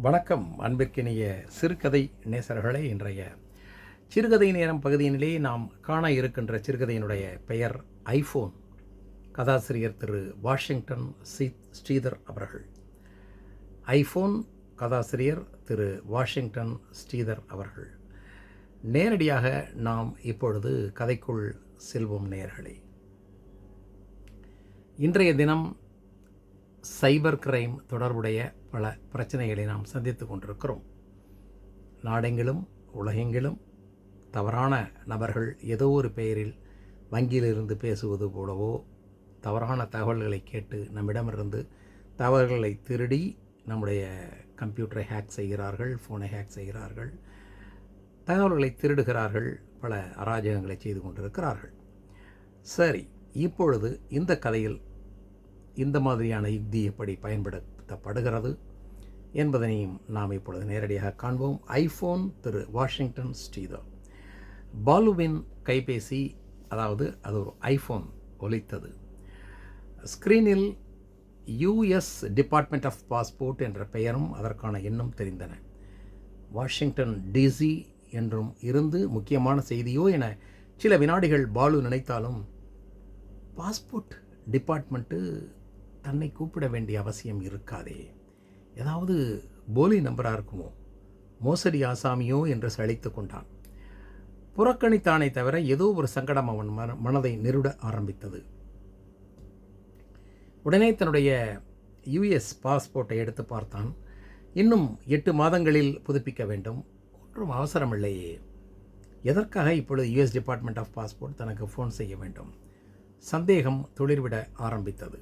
வணக்கம் அன்பிற்கினிய சிறுகதை நேசர்களே. இன்றைய சிறுகதை நேரம் பகுதியினிலே நாம் காண இருக்கின்ற சிறுகதையினுடைய பெயர் ஐஃபோன் கதாசிரியர் திரு வாஷிங்டன் சி ஸ்ரீதர் அவர்கள். ஐஃபோன் கதாசிரியர் திரு வாஷிங்டன் ஸ்ரீதர் அவர்கள். நேரடியாக நாம் இப்பொழுது கதைக்குள் செல்வோம் நேர்களே இன்றைய தினம் சைபர் கிரைம் தொடர்புடைய பல பிரச்சனைகளை நாம் சந்தித்து கொண்டிருக்கிறோம். நாடெங்கிலும் உலகெங்கிலும் தவறான நபர்கள் ஏதோ ஒரு பெயரில் வங்கியிலிருந்து பேசுவது போலவோ தவறான தகவல்களை கேட்டு நம்மிடமிருந்து தகவல்களை திருடி நம்முடைய கம்ப்யூட்டரை ஹேக் செய்கிறார்கள் ஃபோனை ஹேக் செய்கிறார்கள் தகவல்களை திருடுகிறார்கள் பல அராஜகங்களை செய்து கொண்டிருக்கிறார்கள். சரி இப்பொழுது இந்த கதையில் இந்த மாதிரியான யுக்தி எப்படி பயன்படுத்தப்படுகிறது? என்பதனையும் நாம் இப்பொழுது நேரடியாக காண்போம். ஐஃபோன் திரு வாஷிங்டன் ஸ்ரீதர். பாலுவின் கைபேசி அதாவது அது ஒரு ஐஃபோன் ஒலித்தது. ஸ்க்ரீனில் யூஎஸ் டிபார்ட்மெண்ட் ஆஃப் பாஸ்போர்ட் என்ற பெயரும் அதற்கான எண்ணும் தெரிந்தன. வாஷிங்டன் டிசி என்றும் இருந்து முக்கியமான செய்தியோ என சில வினாடிகள் பாலு நினைத்தாலும் பாஸ்போர்ட் டிபார்ட்மெண்ட்டு தன்னை கூப்பிட வேண்டிய அவசியம் இருக்காதே. ஏதாவது போலி நம்பராக இருக்குமோ? மோசடி ஆசாமியோ என்று சளைத்து கொண்டான். புறக்கணித்தானே தவிர ஏதோ ஒரு சங்கடம் அவன் மன மனதை நெருட ஆரம்பித்தது. உடனே தன்னுடைய யுஎஸ் பாஸ்போர்ட்டை எடுத்து பார்த்தான். இன்னும் எட்டு மாதங்களில் புதுப்பிக்க வேண்டும். ஒன்றும் அவசரமில்லையே. எதற்காக இப்பொழுது யுஎஸ் டிபார்ட்மெண்ட் ஆஃப் பாஸ்போர்ட் தனக்கு ஃபோன் செய்ய வேண்டும்? சந்தேகம் துளிர்விட ஆரம்பித்தது.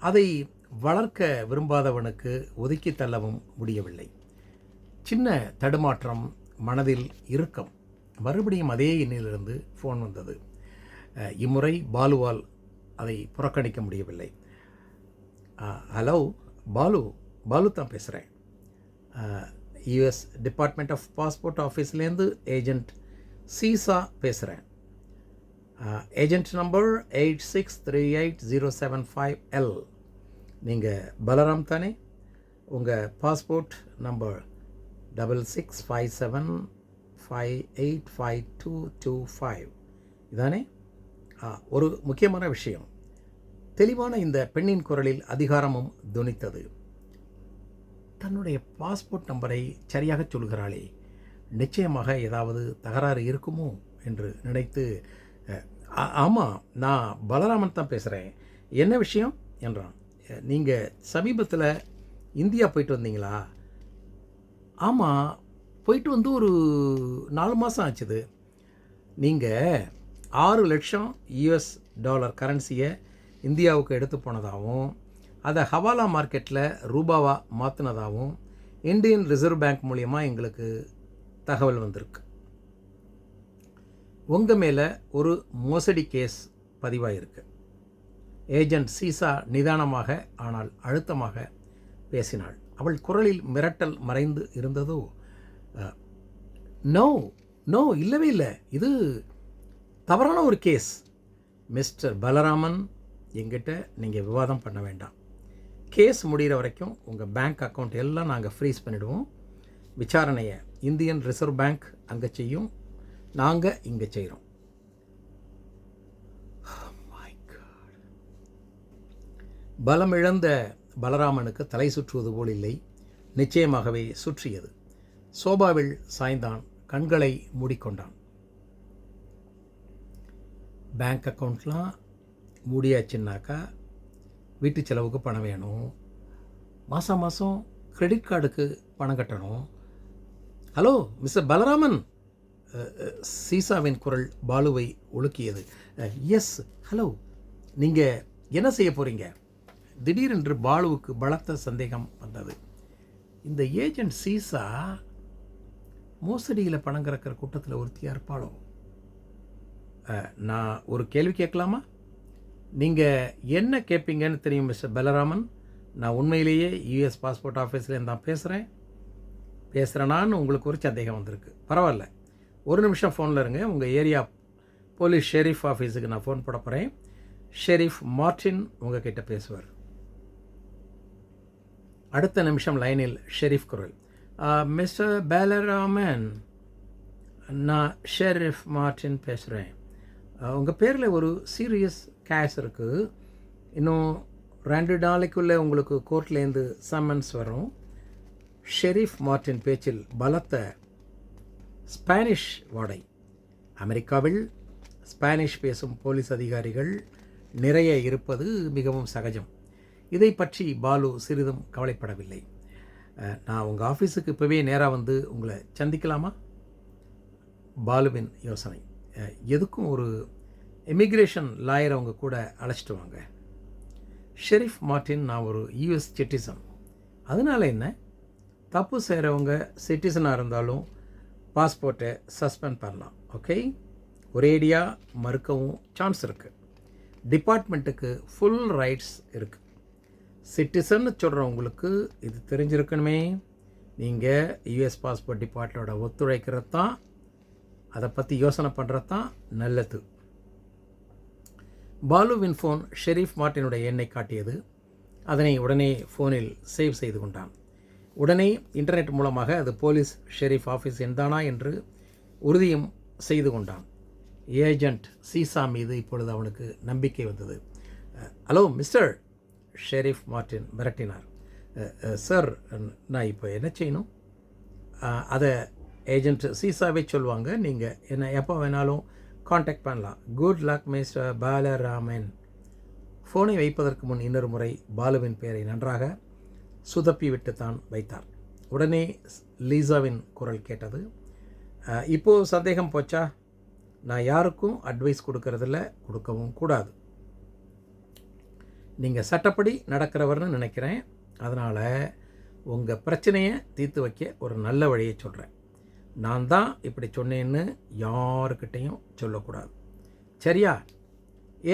அதை வளர்க்க விரும்பாதவனுக்கு ஒதுக்கி தள்ளவும் முடியவில்லை. சின்ன தடுமாற்றம் மனதில் இறுக்கம். மறுபடியும் அதே எண்ணிலிருந்து ஃபோன் வந்தது. இம்முறை பாலுவால் அதை புறக்கணிக்க முடியவில்லை. ஹலோ பாலு பாலு தான் பேசுகிறேன் யுஎஸ் டிபார்ட்மெண்ட் ஆஃப் பாஸ்போர்ட் ஆஃபீஸ்லேருந்து ஏஜெண்ட் சீசா பேசுகிறேன் agent number eight six three eight zero seven five L நீங்கள் பலராம் தானே? உங்கள் passport number double six five seven five eight five two two five. இதானே? ஆ, ஒரு முக்கியமான விஷயம். தெளிவான இந்த பெண்ணின் குரலில் அதிகாரமும் துணித்தது. தன்னுடைய பாஸ்போர்ட் நம்பரை சரியாக சொல்கிறாளே. நிச்சயமாக ஏதாவது தகராறு இருக்குமோ என்று நினைத்து ஆமாம் நான் பலராமன் தான் பேசுகிறேன் என்ன விஷயம்? என்றான். நீங்கள் சமீபத்தில் இந்தியா போயிட்டு வந்தீங்களா? ஆமாம் போயிட்டு வந்து ஒரு நாலு மாதம் ஆச்சுது. நீங்கள் ஆறு லட்சம் யூஎஸ் டாலர் கரன்சியை இந்தியாவுக்கு எடுத்து போனதாகவும் அதை ஹவாலா மார்க்கெட்டில் ரூபாவாக மாற்றினதாகவும் இந்தியன் ரிசர்வ் பேங்க் மூலியமாக எங்களுக்கு தகவல் வந்திருக்கு. உங்கள் மேலே ஒரு மோசடி கேஸ் பதிவாயிருக்கு. ஏஜென்ட் சீசா நிதானமாக ஆனால் அழுத்தமாக பேசினாள். அவள் குரலில் மிரட்டல் மறைந்து இருந்ததோ நோ நோ இல்லவே இல்லை. இது தவறான ஒரு கேஸ். மிஸ்டர் பலராமன் எங்கிட்ட நீங்கள் விவாதம் பண்ண வேண்டாம். கேஸ் முடிகிற வரைக்கும் உங்கள் பேங்க் அக்கௌண்ட் எல்லாம் நாங்கள் ஃப்ரீஸ் பண்ணிவிடுவோம் விசாரணையை இந்தியன் ரிசர்வ் பேங்க் அங்கே செய்யும். நாங்கள் இங்கே செய்கிறோம் பலமிழந்த பலராமனுக்கு தலை சுற்றுவது போல் இல்லை. நிச்சயமாகவே சுற்றியது. சோபாவில் சாய்ந்தான். கண்களை மூடிக்கொண்டான். பேங்க் அக்கௌண்ட்லாம் மூடியாச்சுன்னாக்கா வீட்டு செலவுக்கு பணம் வேணும். மாதம் மாதம் கிரெடிட் கார்டுக்கு பணம் கட்டணும். Hello mister Balaraman. சீசாவின் குரல் பாலுவை ஒழுக்கியது. எஸ் ஹலோ நீங்கள் என்ன செய்ய போகிறீங்க திடீரென்று பாலுவுக்கு பலத்த சந்தேகம் வந்தது. இந்த ஏஜென்ட் சீசா மோசடியில் பணம் கறக்கிற கூட்டத்தில் ஒருத்தியாக இருப்பாளோ? நான் ஒரு கேள்வி கேட்கலாமா? நீங்கள் என்ன கேட்பீங்கன்னு தெரியும் மிஸ்டர் பலராமன். நான் உண்மையிலேயே யூஎஸ் பாஸ்போர்ட் ஆஃபீஸ்லேருந்து தான் பேசுகிறேன் பேசுகிறேனான்னு உங்களுக்கு ஒரு சந்தேகம் வந்திருக்கு. பரவாயில்ல. ஒரு நிமிஷம் ஃபோனில் இருங்க. உங்கள் ஏரியா போலீஸ் ஷெரீஃப் ஆஃபீஸுக்கு நான் ஃபோன் போட போகிறேன் ஷெரீஃப் மார்டின் உங்ககிட்ட பேசுவார். அடுத்த நிமிஷம் லைனில் ஷெரீஃப் குரல். மிஸ்டர் பேலராமன் நான் ஷெரீஃப் மார்டின் பேசுகிறேன் உங்கள் பேரில் ஒரு சீரியஸ் கேஸ் இருக்குது இன்னும் ரெண்டு நாளைக்குள்ளே உங்களுக்கு கோர்ட்லேருந்து சம்மன்ஸ் வரும். ஷெரீஃப் மார்டின் பேச்சில் பலத்த ஸ்பானிஷ் வாடை. அமெரிக்காவில் ஸ்பானிஷ் பேசும் போலீஸ் அதிகாரிகள் நிறைய இருப்பது மிகவும் சகஜம். இதை பற்றி பாலு சிறிதும் கவலைப்படவில்லை. நான் உங்கள் ஆஃபீஸுக்கு இப்போவே நேராக வந்து உங்களை சந்திக்கலாமா? பாலுவின் யோசனை. எதுக்கும் ஒரு இமிக்ரேஷன் லாயர் அவங்க கூட அழைச்சிட்டு வாங்க. ஷெரீஃப் மார்ட்டின் நான் ஒரு யூஎஸ் சிட்டிசன் அதனால என்ன? தப்பு செய்கிறவங்க சிட்டிசனாக இருந்தாலும் பாஸ்போர்ட்டை சஸ்பெண்ட் பண்ணலாம் ஓகே ஒரேடியாக மறுக்கவும் சான்ஸ் இருக்குது டிபார்ட்மெண்ட்டுக்கு ஃபுல் ரைட்ஸ் இருக்குது சிட்டிசன்னு சொல்கிறவங்களுக்கு இது தெரிஞ்சிருக்கணுமே. நீங்கள் யுஎஸ் பாஸ்போர்ட் டிபார்ட்மெண்ட்டோட ஒத்துழைக்கிறது தான் அதை பற்றி யோசனை பண்ணுறது தான் நல்லது. பாலுவின் ஃபோன் ஷெரீஃப் மார்ட்டினுடைய எண்ணை காட்டியது அதனை உடனே ஃபோனில் சேவ் செய்து கொண்டான். உடனே இன்டர்நெட் மூலமாக அது போலீஸ் ஷெரீஃப் ஆஃபீஸ் எண்தானா என்று உறுதியும் செய்து கொண்டான். ஏஜெண்ட் சீசா மீது இப்பொழுது அவனுக்கு நம்பிக்கை வந்தது. ஹலோ மிஸ்டர் ஷெரீஃப் மார்ட்டின் மிரட்டினார். சார் நான் இப்போ என்ன செய்யணும்? அதை ஏஜென்ட் சீசாவே சொல்லுவாங்க. நீங்கள் என்ன எப்போ வேணாலும் காண்டாக்ட் பண்ணலாம். Good luck mister Balaraman. ஃபோனை வைப்பதற்கு முன் இன்னொரு முறை பாலுவின் பெயரை நன்றாக சுதப்பிவிட்டு தான் வைத்தார். உடனே லீசாவின் குரல் கேட்டது இப்போது சந்தேகம் போச்சா? நான் யாருக்கும் அட்வைஸ் கொடுக்கறதில்ல கொடுக்கவும் கூடாது. நீங்கள் சட்டப்படி நடக்கிறவர்னு நினைக்கிறேன். அதனால் உங்கள் பிரச்சனையை தீர்த்து வைக்க ஒரு நல்ல வழியை சொல்கிறேன் நான் தான் இப்படி சொன்னேன்னு யாருக்கிட்டையும் சொல்லக்கூடாது. சரியா?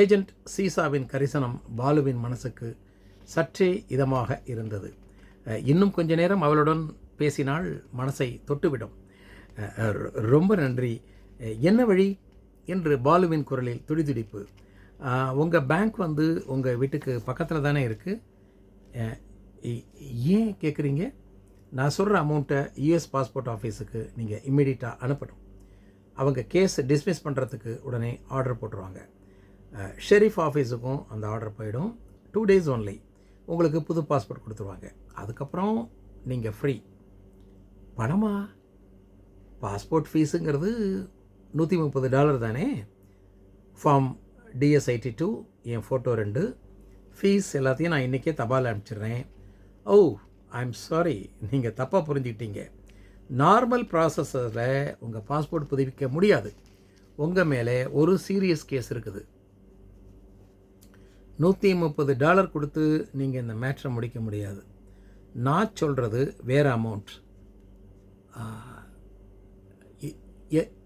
ஏஜெண்ட் சீசாவின் கரிசனம் பாலுவின் மனசுக்கு சற்றே இதமாக இருந்தது. இன்னும் கொஞ்ச நேரம் அவளுடன் பேசினால் மனசை தொட்டுவிடும். ரொம்ப நன்றி. என்ன வழி? என்று பாலுவின் குரலில் துடிதுடிப்பு. உங்கள் பேங்க் வந்து உங்கள் வீட்டுக்கு பக்கத்தில் தானே இருக்குது ஏன் கேட்குறீங்க நான் சொல்கிற அமௌண்ட்டை யூஎஸ் பாஸ்போர்ட் ஆஃபீஸுக்கு நீங்கள் இம்மிடியட்டாக அனுப்பணும். அவங்க கேஸ் டிஸ்மிஸ் பண்ணுறதுக்கு உடனே ஆர்டர் போட்டுருவாங்க. ஷெரீஃப் ஆஃபீஸுக்கும் அந்த ஆர்டர் போயிடும். டூ டேஸ் ஒன்லி உங்களுக்கு புது பாஸ்போர்ட் கொடுத்துருவாங்க. அதுக்கப்புறம் நீங்கள் ஃப்ரீ பணமா? பாஸ்போர்ட் ஃபீஸுங்கிறது நூற்றி முப்பது டாலர் தானே? ஃபார்ம் டிஎஸ் எயிட்டி டூ என் ஃபோட்டோ ரெண்டு. ஃபீஸ் எல்லாத்தையும் நான் இன்றைக்கே தபால் அனுப்பிச்சிடுறேன். ஓ ஐ எம் சாரி நீங்கள் தப்பாக புரிஞ்சுக்கிட்டீங்க. நார்மல் ப்ராசஸில் உங்கள் பாஸ்போர்ட் புதுப்பிக்க முடியாது. உங்கள் மேலே ஒரு சீரியஸ் கேஸ் இருக்குது. நூற்றி முப்பது டாலர் கொடுத்து நீங்கள் இந்த மேட்ரை முடிக்க முடியாது. நான் சொல்கிறது வேறு அமௌண்ட்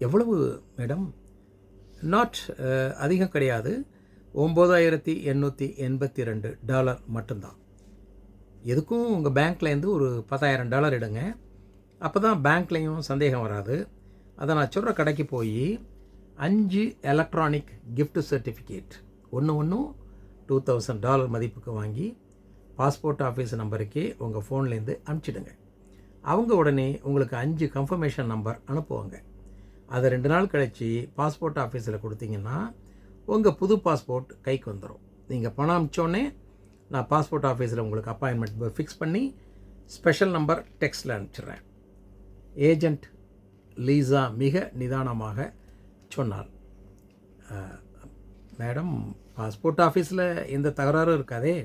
எவ்வளவு மேடம் நாட் uh, அதிகம் கிடையாது. ஒம்பதாயிரத்தி எண்ணூற்றி எண்பத்தி ரெண்டு டாலர் மட்டும்தான். எதுக்கும் உங்கள் பேங்க்லேருந்து ஒரு பத்தாயிரம் டாலர் எடுங்க. அப்போ தான் பேங்க்லேயும் சந்தேகம் வராது. அதை நான் சொல்கிற கடைக்கு போய் அஞ்சு எலக்ட்ரானிக் கிஃப்ட் சர்டிஃபிகேட் ஒன்று ஒன்றும் டூ தௌசண்ட் டாலர் மதிப்புக்கு வாங்கி பாஸ்போர்ட் ஆஃபீஸ் நம்பருக்கே உங்கள் ஃபோன்லேருந்து அனுப்பிச்சிடுங்க அவங்க உடனே உங்களுக்கு அஞ்சு கன்ஃபர்மேஷன் நம்பர் அனுப்புவாங்க. அதை ரெண்டு நாள் கழித்து பாஸ்போர்ட் ஆஃபீஸில் கொடுத்தீங்கன்னா உங்கள் புது பாஸ்போர்ட் கைக்கு வந்துடும் நீங்கள் பணம் அனுப்பிச்சோன்னே நான் பாஸ்போர்ட் ஆஃபீஸில் உங்களுக்கு அப்பாயின்மெண்ட் ஃபிக்ஸ் பண்ணி ஸ்பெஷல் நம்பர் டெக்ஸ்ட்டில் அனுப்பிச்சிடுறேன். ஏஜெண்ட் லீசா மிக நிதானமாக சொன்னார் மேடம் பாஸ்போர்ட் ஆஃபீஸில் எந்த தகராறும் இருக்காதே.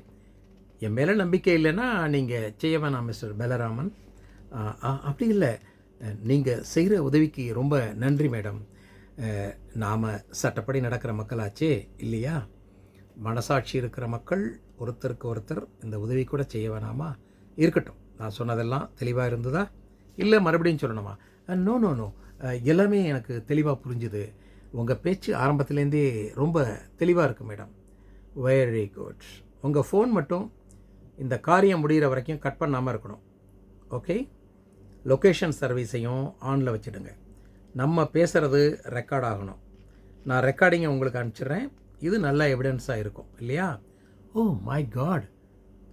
என் மேலே நம்பிக்கை இல்லைன்னா நீங்கள் செய்ய வேணாம் மிஸ்டர் பலராமன். அப்படி இல்லை. நீங்கள் செய்கிற உதவிக்கு ரொம்ப நன்றி மேடம். நாம் சட்டப்படி நடக்கிற மக்களாச்சே இல்லையா? மனசாட்சி இருக்கிற மக்கள் ஒருத்தருக்கு ஒருத்தர் இந்த உதவி கூட செய்ய வேணாமா? இருக்கட்டும். நான் சொன்னதெல்லாம் தெளிவாக இருந்ததா? இல்லை மறுபடியும் சொல்லணுமா? நோ நோ நோ எல்லாமே எனக்கு தெளிவாக புரிஞ்சுது. உங்கள் பேச்சு ஆரம்பத்துலேருந்தே ரொம்ப தெளிவாக இருக்குது மேடம். வெரி குட் உங்கள் ஃபோன் மட்டும் இந்த காரியம் முடிகிற வரைக்கும் கட் பண்ணாமல் இருக்கணும். ஓகே லொக்கேஷன் சர்வீஸையும் ஆனில் வச்சுடுங்க. நம்ம பேசுகிறது ரெக்கார்ட் ஆகணும். நான் ரெக்கார்டிங்கை உங்களுக்கு அனுப்பிச்சிடுறேன். இது நல்ல எவிடன்ஸாக இருக்கும். இல்லையா? ஓ மை காட்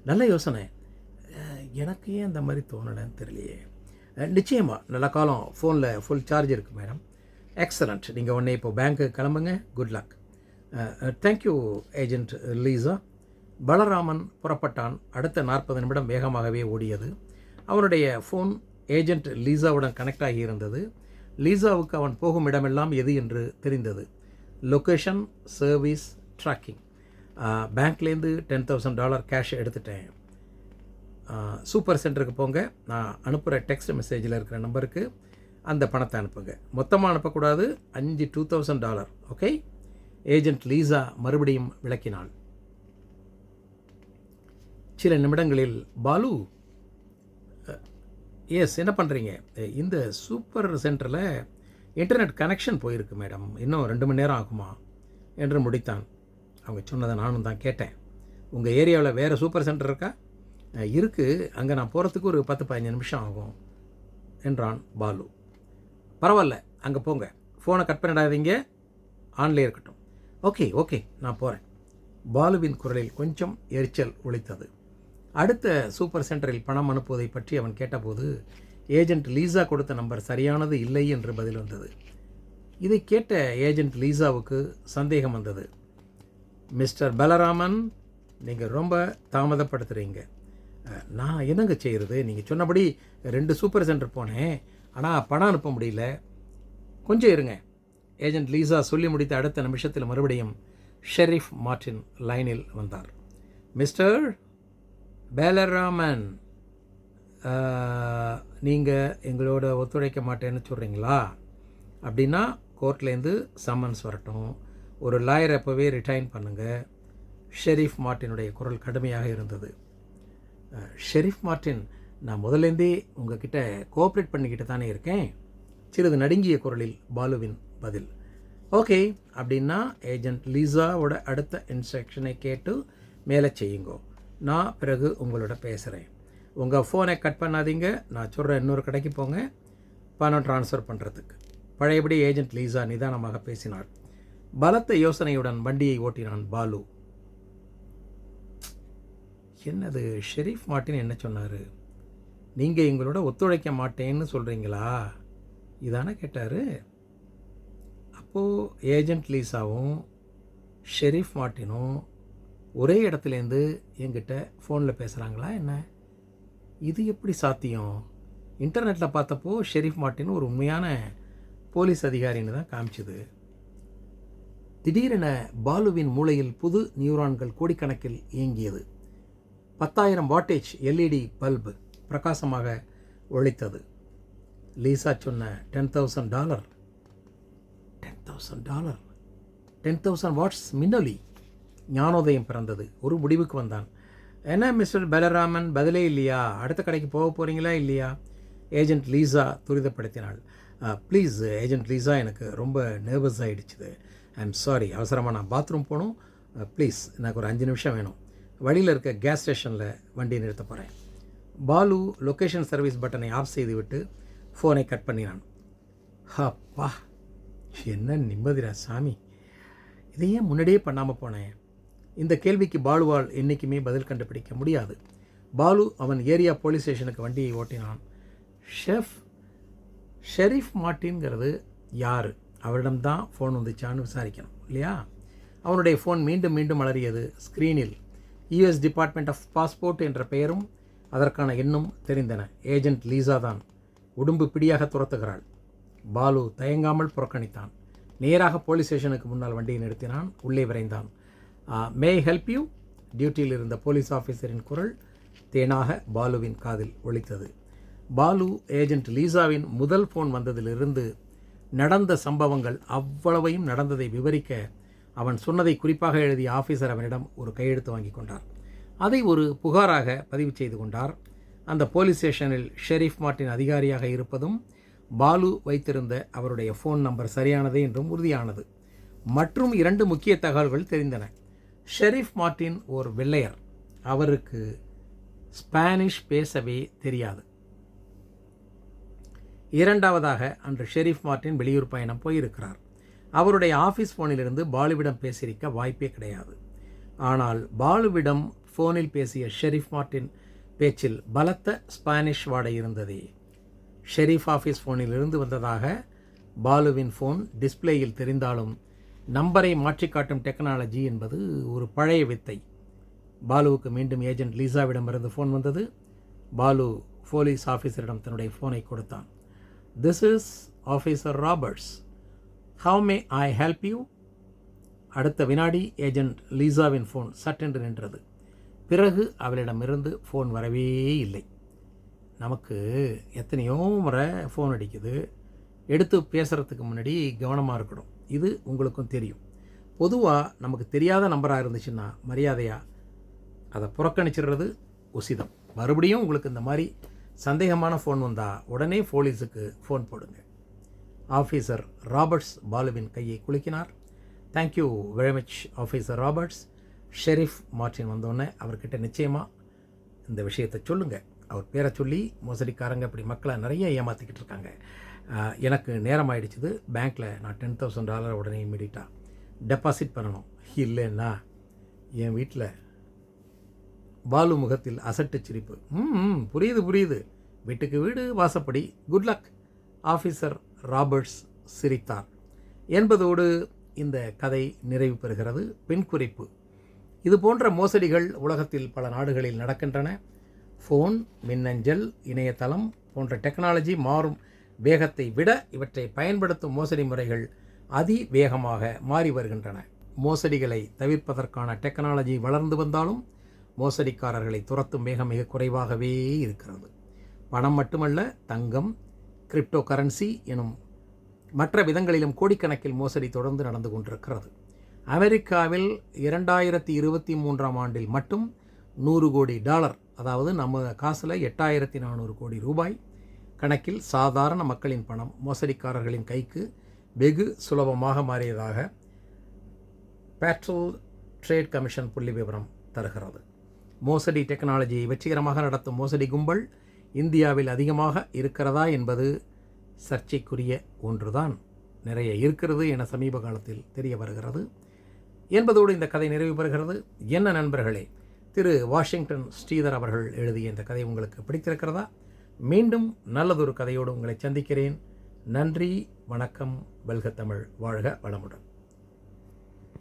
நல்ல யோசனை. எனக்கு ஏன் அந்த மாதிரி தோணலைன்னு தெரியலையே. நிச்சயமாக நல்ல காலம். ஃபோனில் ஃபுல் சார்ஜ் இருக்குது மேடம் எக்ஸலண்ட் நீங்கள் உடனே இப்போ பேங்க்கு கிளம்புங்க. Good luck thank you agent Lisa Balaraman புறப்பட்டான். அடுத்த நாற்பது நிமிடம் வேகமாகவே ஓடியது. அவனுடைய ஃபோன் ஏஜென்ட் லீசாவுடன் கனெக்ட் ஆகியிருந்தது லீசாவுக்கு அவன் போகும் இடமெல்லாம் எது என்று தெரிந்தது. லொக்கேஷன் சர்வீஸ் ட்ராக்கிங் பேங்க்லேருந்து டென் தௌசண்ட் டாலர் கேஷ் எடுத்துட்டேன். சூப்பர் சென்டருக்கு போங்க. நான் அனுப்புகிற டெக்ஸ்ட் மெசேஜில் இருக்கிற நம்பருக்கு அந்த பணத்தை அனுப்புங்க. மொத்தமாக அனுப்பக்கூடாது. அஞ்சு two thousand dollar okay agent Lisa மறுபடியும் விளக்கினாள். சில நிமிடங்களில் பாலு எஸ் என்ன பண்ணுறீங்க இந்த சூப்பர் சென்டரில் இன்டர்நெட் கனெக்ஷன் போயிருக்கு மேடம். இன்னும் ரெண்டு மணி நேரம் ஆகுமா? என்று முடித்தான். அவங்க சொன்னதை நானும் தான் கேட்டேன். உங்கள் ஏரியாவில் வேறு சூப்பர் சென்டர் இருக்கா? இருக்குது அங்கே நான் போகிறதுக்கு ஒரு பத்து பதினஞ்சு நிமிஷம் ஆகும் என்றான் பாலு. பரவாயில்ல அங்கே போங்க. ஃபோனை கட் பண்ணிடாதீங்க. ஆன்லேயே இருக்கட்டும். ஓகே ஓகே நான் போகிறேன் பாலுவின் குரலில் கொஞ்சம் எரிச்சல் ஒழித்தது அடுத்த சூப்பர் சென்டரில் பணம் அனுப்புவதை பற்றி அவன் கேட்டபோது ஏஜென்ட் லீசா கொடுத்த நம்பர் சரியானது இல்லை என்று பதில் வந்தது. இதை கேட்ட ஏஜென்ட் லீசாவுக்கு சந்தேகம் வந்தது. மிஸ்டர் பலராமன் நீங்கள் ரொம்ப தாமதப்படுத்துகிறீங்க நான் என்னங்க செய்கிறது நீங்கள் சொன்னபடி ரெண்டு சூப்பர் சென்டர் போனேன் ஆனால் பணம் அனுப்ப முடியல. கொஞ்சம் இருங்க. ஏஜென்ட் லீசா சொல்லி முடித்த அடுத்த நிமிஷத்தில் மறுபடியும் ஷெரீஃப் மார்டின் லைனில் வந்தார். மிஸ்டர் பேலராமன் நீங்கள் எங்களோட ஒத்துழைக்க மாட்டேன்னு சொல்கிறீங்களா அப்படின்னா கோர்ட்லேருந்து சம்மன்ஸ் வரட்டும். ஒரு லாயர் அப்போவே ரிட்டைன் பண்ணுங்கள் ஷெரீஃப் மார்ட்டினுடைய குரல் கடுமையாக இருந்தது. ஷெரீஃப் மார்ட்டின் நான் முதலேருந்தே உங்ககிட்ட கோஆப்ரேட் பண்ணிக்கிட்டு தானே இருக்கேன். சிறிது நடுங்கிய குரலில் பாலுவின் பதில். ஓகே அப்படின்னா ஏஜென்ட் லீசாவோட அடுத்த இன்ஸ்ட்ரக்ஷனை கேட்டு மேலே செய்யுங்கோ. நான் பிறகு உங்களோட பேசுகிறேன் உங்கள் ஃபோனை கட் பண்ணாதீங்க. நான் சொல்கிற இன்னொரு கடைக்கு போங்க. பணம் ட்ரான்ஸ்ஃபர் பண்ணுறதுக்கு பழையபடி ஏஜென்ட் லீசா நிதானமாக பேசினார் பலத்த யோசனையுடன் வண்டியை ஓட்டினான் பாலு. என்னது ஷெரீஃப் மார்ட்டின் என்ன சொன்னார்? நீங்கள் எங்களோட ஒத்துழைக்க மாட்டேன்னு சொல்கிறீங்களா இதானே கேட்டார். அப்போது ஏஜென்ட் லீசாவும் ஷெரீஃப் மார்ட்டினும் ஒரே இடத்துலேருந்து என்கிட்ட ஃபோனில் பேசுகிறாங்களா என்ன? இது எப்படி சாத்தியம்? இன்டர்நெட்டில் பார்த்தப்போ ஷெரீஃப் மார்ட்டின் ஒரு உண்மையான போலீஸ் அதிகாரின்னு தான் காமிச்சுது. திடீரென பாலுவின் மூளையில் புது நியூரான்கள் கோடிக்கணக்கில் இயங்கியது. பத்தாயிரம் வாட்டேஜ் எல்இடி பல்பு பிரகாசமாக ஒழித்தது. லீசா சொன்ன ten thousand dollar ten thousand dollar ten thousand what's மின்னொலி? ஞானோதயம் பிறந்தது. ஒரு முடிவுக்கு வந்தான். என்ன மிஸ்டர் பலராமன்? பதிலே இல்லையா? அடுத்த கடைக்கு போக போகிறீங்களா இல்லையா? ஏஜென்ட் லீசா துரிதப்படுத்தினாள். ப்ளீஸ் ஏஜென்ட் லீசா எனக்கு ரொம்ப நர்வஸ் ஆகிடுச்சுது ஐ எம் சாரி அவசரமாக நான் பாத்ரூம் போகணும். ப்ளீஸ் எனக்கு ஒரு அஞ்சு நிமிஷம் வேணும். வழியில் இருக்க கேஸ் ஸ்டேஷனில் வண்டி நிறுத்த போகிறேன் பாலு லொக்கேஷன் சர்வீஸ் பட்டனை ஆஃப் செய்துவிட்டு ஃபோனை கட் பண்ணினான். அப்பா என்ன நிம்மதிரா சாமி. இதை ஏன் முன்னாடியே பண்ணாமல் போனேன்? இந்த கேள்விக்கு பாலுவால் என்றைக்குமே பதில் கண்டுபிடிக்க முடியாது. பாலு அவன் ஏரியா போலீஸ் ஸ்டேஷனுக்கு வண்டியை ஓட்டினான். ஷெஃப் ஷெரீஃப் மார்ட்டின்கிறது யார்? அவரிடம்தான் ஃபோன் வந்துச்சான்னு விசாரிக்கணும் இல்லையா? அவனுடைய ஃபோன் மீண்டும் மீண்டும் அலறியது ஸ்க்ரீனில் யுஎஸ் டிபார்ட்மெண்ட் ஆஃப் பாஸ்போர்ட் என்ற பெயரும் அதற்கான எண்ணும் தெரிந்தன. ஏஜென்ட் லீசா தான் உடும்பு பிடியாக துரத்துகிறாள். பாலு தயங்காமல் புறக்கணித்தான். நேராக போலீஸ் ஸ்டேஷனுக்கு முன்னால் வண்டியை நிறுத்தினான். உள்ளே விரைந்தான். மே ஹெல்ப் யூ டியூட்டியில் இருந்த போலீஸ் ஆஃபீஸரின் குரல் தேனாக பாலுவின் காதில் ஒழித்தது பாலு ஏஜென்ட் லீசாவின் முதல் ஃபோன் வந்ததிலிருந்து நடந்த சம்பவங்கள் அவ்வளவையும் நடந்ததை விவரிக்க அவன் சொன்னதை குறிப்பாக எழுதிய ஆஃபீஸர் அவனிடம் ஒரு கையெழுத்து வாங்கி கொண்டார் அதை ஒரு புகாராக பதிவு செய்து கொண்டார். அந்த போலீஸ் ஸ்டேஷனில் ஷெரீஃப் மார்ட்டின் அதிகாரியாக இருப்பதும் பாலு வைத்திருந்த அவருடைய ஃபோன் நம்பர் சரியானது என்றும் உறுதியானது. மற்றும் இரண்டு முக்கிய தகவல்கள் தெரிந்தன. ஷெரீஃப் மார்ட்டின் ஒரு வெள்ளையர். அவருக்கு ஸ்பானிஷ் பேசவே தெரியாது. இரண்டாவதாக அன்று ஷெரீஃப் மார்ட்டின் வெளியூர் பயணம் போயிருக்கிறார். அவருடைய ஆஃபீஸ் ஃபோனிலிருந்து பாலுவிடம் பேசியிருக்க வாய்ப்பே கிடையாது. ஆனால் பாலுவிடம் ஃபோனில் பேசிய ஷெரீஃப் மார்ட்டின் பேச்சில் பலத்த ஸ்பானிஷ் வாடை இருந்தது. ஷெரீஃப் ஆஃபீஸ் ஃபோனில் இருந்து வந்ததாக பாலுவின் ஃபோன் டிஸ்ப்ளேயில் தெரிந்தாலும் நம்பரை மாற்றி காட்டும் டெக்னாலஜி என்பது ஒரு பழைய வித்தை. பாலுவுக்கு மீண்டும் ஏஜென்ட் லீசாவிடமிருந்து ஃபோன் வந்தது. பாலு போலீஸ் ஆஃபீஸரிடம் தன்னுடைய ஃபோனை கொடுத்தான். This is officer Roberts how may I help you அடுத்த வினாடி ஏஜென்ட் லீசாவின் ஃபோன் சட்டென்று நின்றது. பிறகு அவளிடமிருந்து ஃபோன் வரவே இல்லை. நமக்கு எத்தனையோ முறை ஃபோன் அடிக்குது. எடுத்து பேசுகிறதுக்கு முன்னாடி கவனமாக இருக்கணும். இது உங்களுக்கும் தெரியும். பொதுவாக நமக்கு தெரியாத நம்பராக இருந்துச்சுன்னா மரியாதையாக அதை புறக்கணிச்சிடுறது உசிதம். மறுபடியும் உங்களுக்கு இந்த மாதிரி சந்தேகமான ஃபோன் வந்தால் உடனே போலீஸுக்கு ஃபோன் போடுங்க. ஆஃபீஸர் ராபர்ட்ஸ் பாலுவின் கையை குலுக்கினார். Thank you very much officer Roberts sheriff Martin வந்தோடனே அவர்கிட்ட நிச்சயமாக இந்த விஷயத்தை சொல்லுங்கள் அவர் பேரை சொல்லி மோசடிக்காரங்க இப்படி மக்களை நிறைய ஏமாற்றிக்கிட்டு இருக்காங்க. எனக்கு நேரம் ஆகிடுச்சிது பேங்க்கில் நான் டென் தௌசண்ட் டாலர் உடனே இமீடியட்டாக டெபாசிட் பண்ணணும். இல்லைன்னா என் வீட்டில் பாலு முகத்தில் அசட்டு சிரிப்பு. ம் ம், புரியுது புரியுது. வீட்டுக்கு வீடு வாசப்படி. குட் லக் ஆஃபீஸர் ராபர்ட்ஸ் சிரித்தார். என்பதோடு இந்த கதை நிறைவு பெறுகிறது. பின் குறிப்பு. இது போன்ற மோசடிகள் உலகத்தில் பல நாடுகளில் நடக்கின்றன. ஃபோன் மின்னஞ்சல் இணையதளம் போன்ற டெக்னாலஜி மாறும். வேகத்தை விட இவற்றை பயன்படுத்தும் மோசடி முறைகள் அதிவேகமாக மாறி வருகின்றன. மோசடிகளை தவிர்ப்பதற்கான டெக்னாலஜி வளர்ந்து வந்தாலும் மோசடிக்காரர்களை துரத்தும் வேகம் மிக குறைவாகவே இருக்கிறது. பணம் மட்டுமல்ல தங்கம் கிரிப்டோ கரன்சி எனும் மற்ற விதங்களிலும் கோடிக்கணக்கில் மோசடி தொடர்ந்து நடந்து கொண்டிருக்கிறது. அமெரிக்காவில் இரண்டாயிரத்தி இருபத்தி மூன்றாம் ஆண்டில் மட்டும் நூறு கோடி டாலர் அதாவது நம்ம காசில் எட்டாயிரத்தி நானூறு கோடி ரூபாய் கணக்கில் சாதாரண மக்களின் பணம் மோசடிக்காரர்களின் கைக்கு வெகு சுலபமாக மாறியதாக பேட்ரோல் ட்ரேட் கமிஷன் புள்ளி விவரம் தருகிறது. மோசடி டெக்னாலஜியை வெற்றிகரமாக நடத்தும் மோசடி கும்பல் இந்தியாவில் அதிகமாக இருக்கிறதா என்பது சர்ச்சைக்குரிய ஒன்றுதான். நிறைய இருக்கிறது என சமீப காலத்தில் தெரிய வருகிறது. என்பதோடு இந்த கதை நிறைவு பெறுகிறது. என்ன நண்பர்களே திரு வாஷிங்டன் ஸ்ரீதர் அவர்கள் எழுதிய இந்த கதை உங்களுக்கு பிடித்திருக்கிறதா? மீண்டும் நல்லதொரு கதையோடு உங்களை சந்திக்கிறேன். நன்றி வணக்கம் வெல்க தமிழ். வாழ்க வளமுடன்.